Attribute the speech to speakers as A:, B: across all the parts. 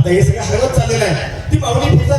A: आता हे सगळं हरवत चाललेलं आहे. ती माऊली
B: फिरतात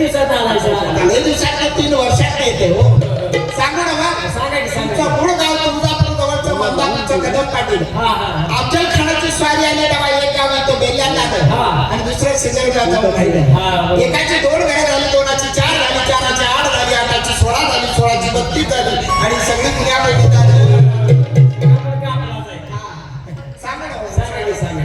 B: दिवसात
C: आला दिवसात तीन वर्षात येते हो. सांगा ना बा.
B: सांगा की सांगा.
C: तुमचं मूळ गाव तुळजापूर जवळचं मंदापूरचं कदम अफजल खानाची स्वारी आली ना बाई एक गाव येतो
B: बेल्याला
C: आणि दुसरं
B: सिजरगावचा
C: राहिलं एकाची दोन घरं झाली दोनाची चार झाली चाराची आठ झाली आठाची सोळा झाली सोळाची बत्तीस झाली आणि सगळी पुण्यापैकी झाली. सांगा
B: सांगा. सांगा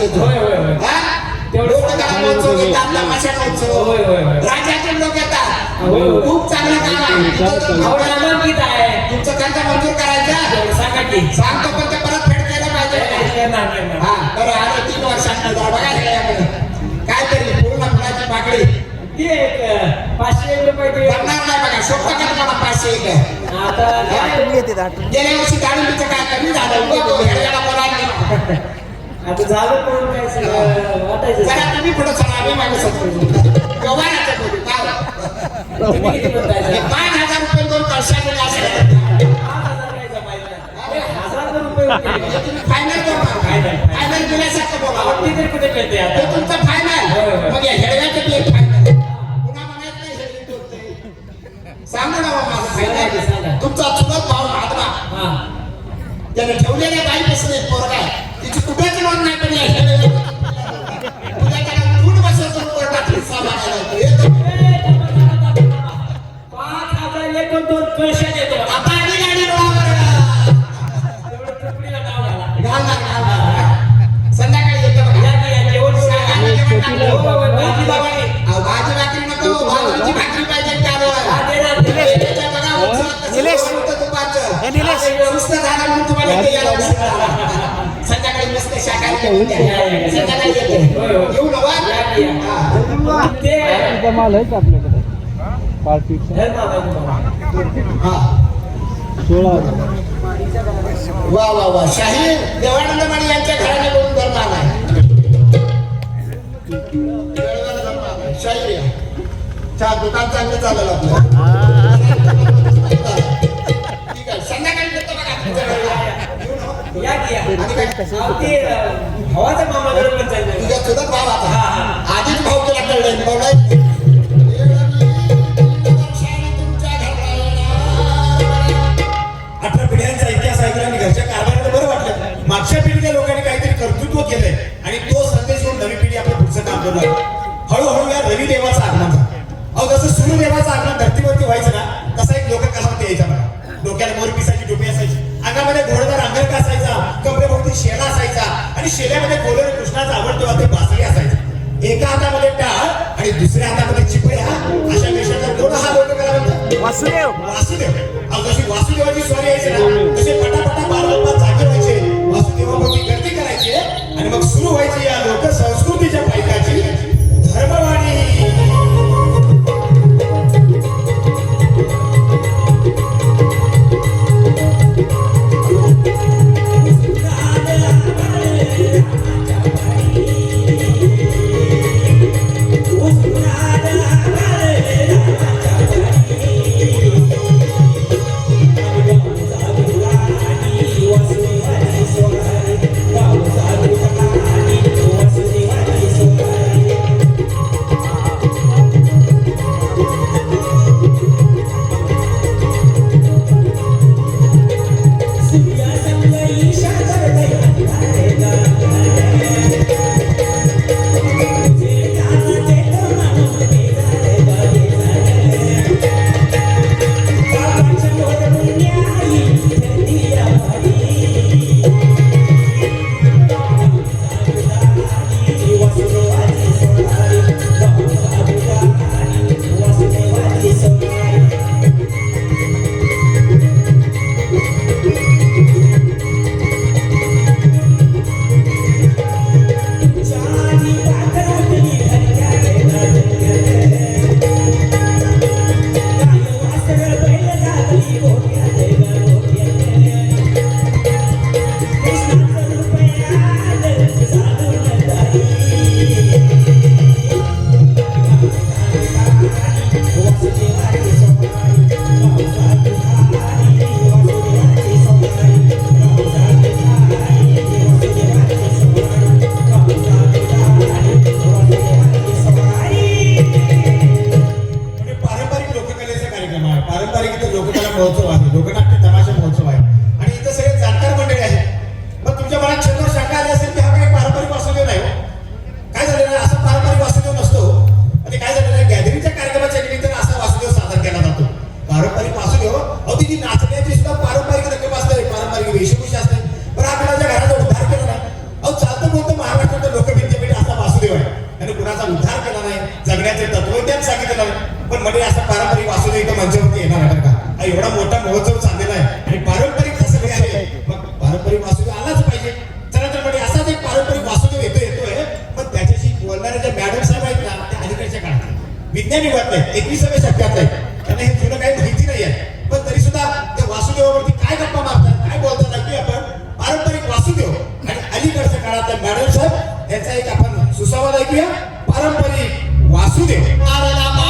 B: होय होय होय. लोक
C: गाव उत्सव घेतात
B: तमाशाचा उत्सव
C: खूप चांगलं काम आहे. तुमचं खर्च मंजूर करायचं. सांगतो परत फेड केलं पाहिजे.
B: करणार करणार
C: हा बरं आलो तीन वर्षांना. पूर्ण फुलाची पाकळी.
B: पाचशे एक रुपये ते
C: नाही बघा. सोपं मला पाचशे एक. आहे.
B: आता काय?
C: गेल्या वर्षी डाळिंबीचं काय कमी झालं? उभं तो हेडग्याला आता झालं म्हणून काय सगळं वाटायचं
B: जरा तुम्ही पुढे चला आम्ही मागे सगळे व्यवहाराचं बोलू काय
C: तुम्ही किती
B: हे? पाच हजार रुपये दोन कळशा दिले असं
C: पाच हजार काय जमायचं नाही. अरे, हजार रुपये होते.
B: तुम्ही फायनल. फायनल दिल्यासारखं बोला
C: कुठे मिळते
B: ते
C: आता
B: तुमचं
C: होय,
B: फायनल
C: होय.
B: मग या हेडव्याचं एक फायनल पुन्हा म्हणायचं नाही हेडवी तोडते सांगा ना बा माझं
C: सांगा सांगा.
B: फायनल तुमचा चुलत भाऊ महात्मा
C: हा
B: त्याने ठेवलेल्या बाई बसले एक पोरगा आहे. कुठेच नोंद नाही पण बसवतो कोर्टात हिस्सा मागायला.
C: पाच हजार पैसे देतो
B: आता गाडी. संध्याकाळी येतो भाजी. भाकरी. भाजी नको, पाहिजे. सुस्त झालं म्हणून तुम्हाला
D: माल आहे का आपल्याकडे पार्टीचा सोळा हजार
B: वा वा वा शाहीर देवानंद माने यांच्या घराने बोलून धर्म आलाय शाहीर चार दुकान चांगलं चालेल आपलं तुझ्या चुलत भाव आता.
C: हा, हा.
B: आधीच तुला
A: अठरा पिढ्यांचा इतिहास ऐकला आणि घरच्या कारभाराला बरं वाटलं. मागच्या पिढीच्या लोकांनी काहीतरी कर्तृत्व केलंय आणि तो संदेश घेऊन नवी पिढी आपलं पुढचं काम करू लागली. हळूहळू या रवी देवाचं आगमन झालं. अहो जसं सूर्यदेवाचं आगमन धरतीवरती शेल्यामध्ये गोलर कृष्णाचा आवडतो ते बासरी असायचा. एका हातामध्ये टाळ आणि दुसऱ्या हातामध्ये चिपळ्या अशा वेशाचा कोण हा लोक करा म्हणतात
E: वासुदेव.
A: वासुदेव. जशी वासुदेवाची स्वारी यायची ना तसे पटापटा बालगोपाल जागे व्हायचे वासुदेवाभोवती गर्दी करायचे आणि मग सुरू व्हायची या लोक संस्कृतीच्या पायकाची धर्मवाणी. जगण्याचे तत्वज्ञान सांगितलं पण म्हणजे असं पारंपरिक वासुदेव इथं मंचावरती येणार आहे का? एवढा मोठा महोत्सव चाललेला आहे. आणि पारंपरिक जसं काही आहे. मग पारंपरिक वासुदेव आलाच पाहिजे. चला तर म्हणजे असाच एक पारंपरिक वासुदेव येतो येतोय. पण त्याच्याशी बोलणाऱ्या ज्या मॅडम साहेब आहेत ना त्या अलीकडच्या काळात विज्ञानी वाटत आहे एकविसाव्या शतकात आहे त्यांना हे जुनं काही माहिती नाही आहे. पण तरी सुद्धा त्या वासुदेवावरती काय गप्पा मारतात काय बोलतात ऐकूया आपण पारंपरिक वासुदेव आणि अलीकडच्या काळातल्या मॅडम साहेब याचा एक आपण सुसंवाद ऐकूया. पारंपरिक वासुदेव
B: आरला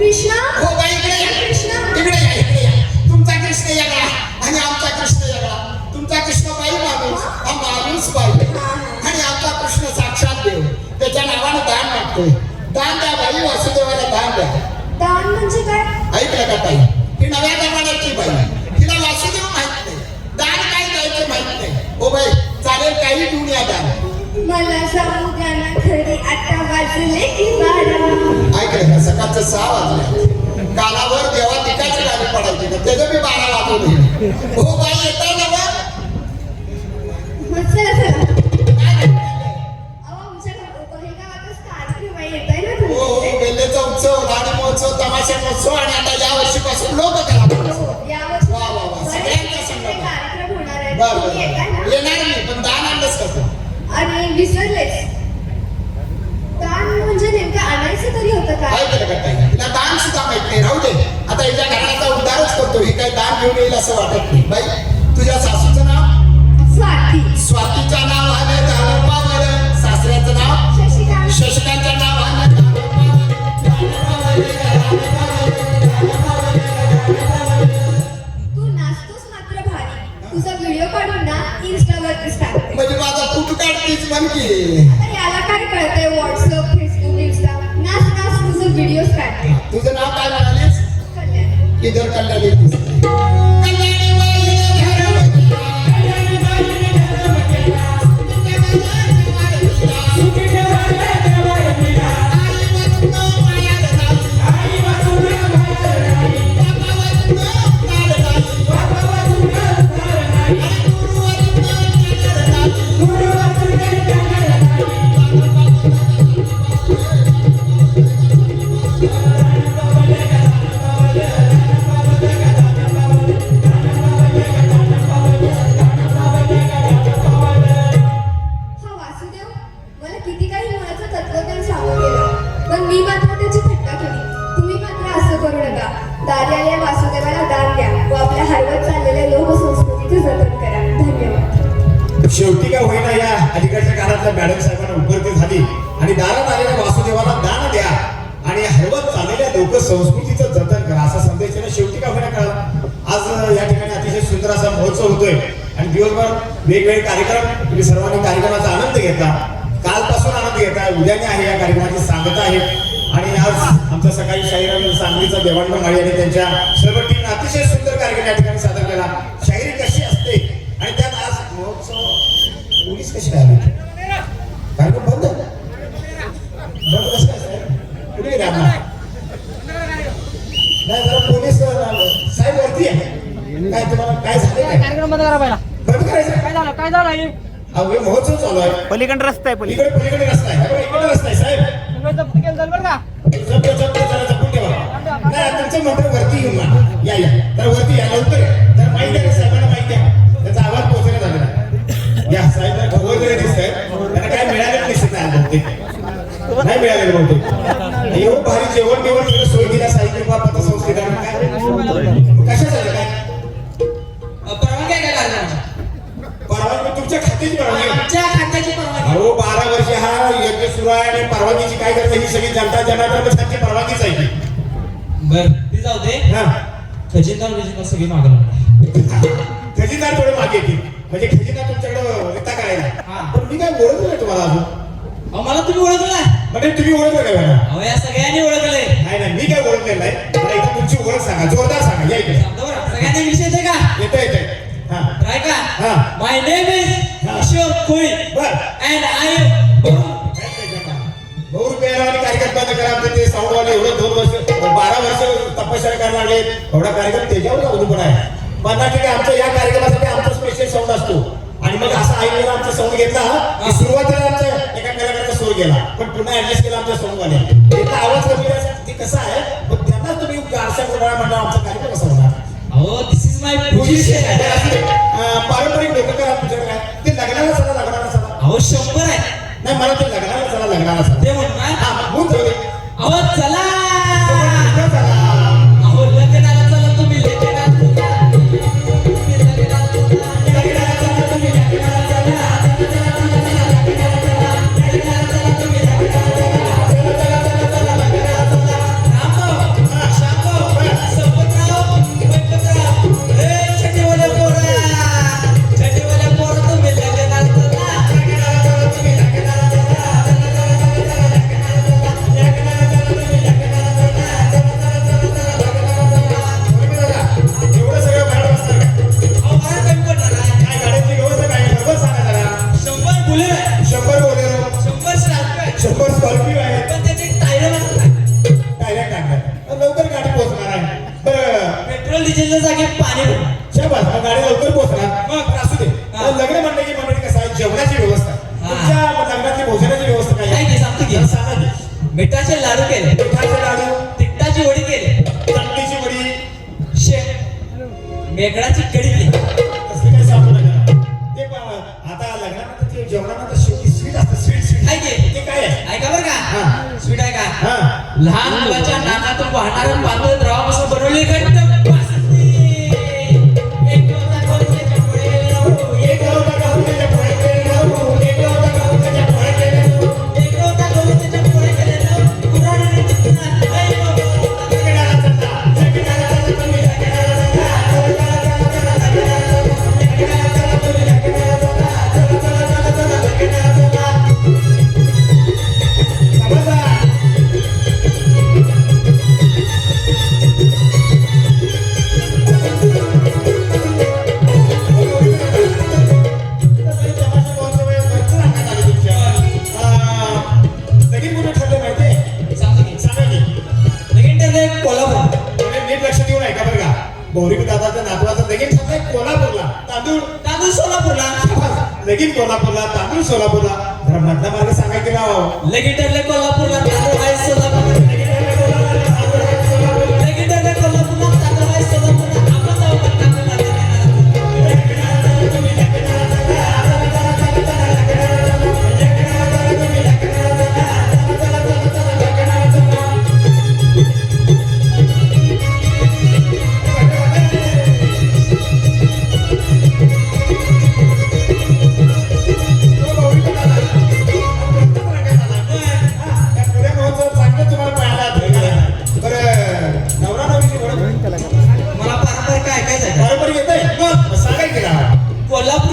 F: कृष्णा?
B: हो बाई इकडे या.
F: कृष्णा?
B: इकडे या इकडे या. तुमचा कृष्ण वेगळा आणि आमचा कृष्ण वेगळा तुमचा कृष्ण बाई माणूस. हा माणूस बाई. आणि आमचा कृष्ण साक्षात देव. त्याच्या नावानं दान मागतोय. दान द्या बाई वासुदेवाला दान द्या.
F: दान म्हणजे काय?
B: ऐकलं का ताई? ही नव्या जमान्याची बाई. तिला वासुदेव माहीत नाही. दान काय द्यायचं माहीत नाही. हो बाई चालेल काही देऊन या दान.
F: मला जाऊ द्या
B: ऐकलं का सकाळचं सहा वाजले. कानावर देवा तिकाच गाडी पडायची त्याचं मी बारा वाजवले हो बाई येतात आणि
A: आलेल्या वासुदेवाला दान द्या. आणि हरवत चाललेल्या लोक संस्कृतीचं जतन करा. असा संदेश त्याने शेवटी का होईना कळला? आज या ठिकाणी अतिशय सुंदर असा महोत्सव होतोय. आणि दिवसभर वेगवेगळे कार्यक्रम तुम्ही सर्वांनी कार्यक्रमाचा आनंद घेतला कालपासून आनंद घेताय. उद्याने आहे या कार्यक्रमाची सांगता आहे. आणि आज आमचा सकाळी शाहीराम सांगलीचा देवांना माळी आणि त्यांच्या सर्व टीम अतिशय सुंदर कार्यक्रम या ठिकाणी सादर केला. शाहिरी कशी असते? आणि त्यात आज महोत्सव पोलीस कशी आली? कार्यक्रम कसं काय साहेब. कुठे गेले आपण नाही जरा पोलीस अं, साहेब वरती आहे. काय तुम्हाला काय झालं काय
D: कार्यक्रम बंद करा पहिला.
A: बंद करायचं?
D: काय झालं काय झालं हे?
A: अहो हे महोत्सव चालू आहे.
E: पलीकडे रस्ता आहे पलीकडे.
A: पलीकडे रस्ता आहे. हे इकडे रस्ता आहे साहेब.
D: तुम्ही जप्त केलं जाईल बरं का?
A: जप्त जप्त जरा जपून ठेवा. नाही तुमचं मंत्र वरती येऊन ना या या. तर वरती या लवकर या. तर माहिती आहे का साहेबांना माहिती आहे त्याचा आवाज पोहोचला झालेला आहे. नाही मिळालेलं बहुतेक. एवढं भारी जेवण बिवण तिला सोय साहित्य बाबा संस्थेदार कशासाठी काय?
C: परवानगी काय का लग्नाची
A: परवानगी तुमच्या खात्याची परवानगी
B: आमच्या खात्याची परवानगी.
A: अहो बारा वर्ष हा यज्ञ सुरू आहे आणि परवानगीची काय करते ही सगळी जनता जनार्दन सारखी परवानगीच आहे.
C: बर ती जाऊ दे.
A: हा.
C: खजिनदार खजिनदार सगळी मागणार
A: खजिनदार थोडे मागे येतील. म्हणजे खजिना तुमच्याकडे व्यक्त करायला. पण मी काय ओळखलं तुम्हाला अजून?
C: मला तुम्ही ओळखला
A: म्हणजे तुम्ही ओळखलं मला
C: अहो या सगळ्यांनी ओळखले
A: नाही नाही मी काय ओळखलेलं नाही मला एकदा तुमची ओळख सांगा जोरदार सांगा या इकडे
C: सांगतो बरं सगळ्यांनी विषय येते का
A: येतं येतं हा
C: ट्राय का
A: हा.
C: माय नेम इज
A: हा.
C: किशोर कोळी
A: बर
C: अँड आय
A: भाऊ कार्यक्रम बंद करा आमचे ते साऊंड वाले एवढं दोन वर्ष बारा वर्ष तपश्चर्या करायला लागले एवढा कार्यक्रम त्याच्यावर अवलंबून आहे पन्नास टक्के आमच्या या कार्यक्रमासाठी आमचा स्पेशल साऊंड असतो आणि मग असा ऐकलेला आमचा साऊंड घेतला की सुरुवातीला आमचा सूर गेला. पण पुन्हा ऍडजस्ट केला आमच्या साऊंड वाले त्याचा आवाज कमी ते कसं आहे? पण त्यांनाच तुम्ही गारशा करणार म्हणलं आमचा कार्यक्रम कसा होणार.
C: अहो दिस इज माय पोझिशन
A: पारंपरिक लोक करा तुमच्याकडे काय? ते लग्नाला चला लग्नाला चला.
C: अहो शंभर आहे.
A: नाही मला ते लग्नाला चला लग्नाला चला.
C: ते म्हणणार.
A: हा.
C: अहो चला. मिठाचे लाडू केले
A: पिठाचे लाडू
C: तिखटाची वडी केली
A: चटणीची वडी
C: शे मेघडाची कढी केली.
A: तसलं काही सांगू नका ते आता लग्नानंतर ते जेवणानंतर शेवटी स्वीट असतं स्वीट स्वीट.
C: काय की?
A: ते काय आहे?
C: ऐका बरं का.
A: हा.
C: स्वीट आहे का? लहान मुलाच्या नाकातून वाहणारं पातळ
A: मी त्यांना कोल्हापूरला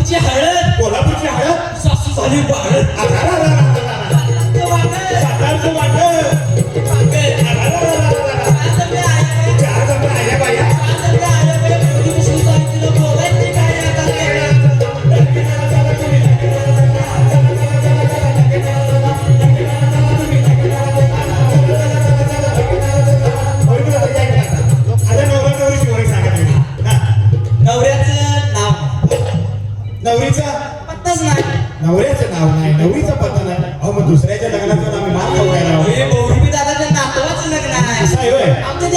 C: कोल्हापूरची हळद.
A: कोल्हापूरची हळद?
C: सासू झाली
A: आधाराला सातारचं वाटं साहेब आमच्या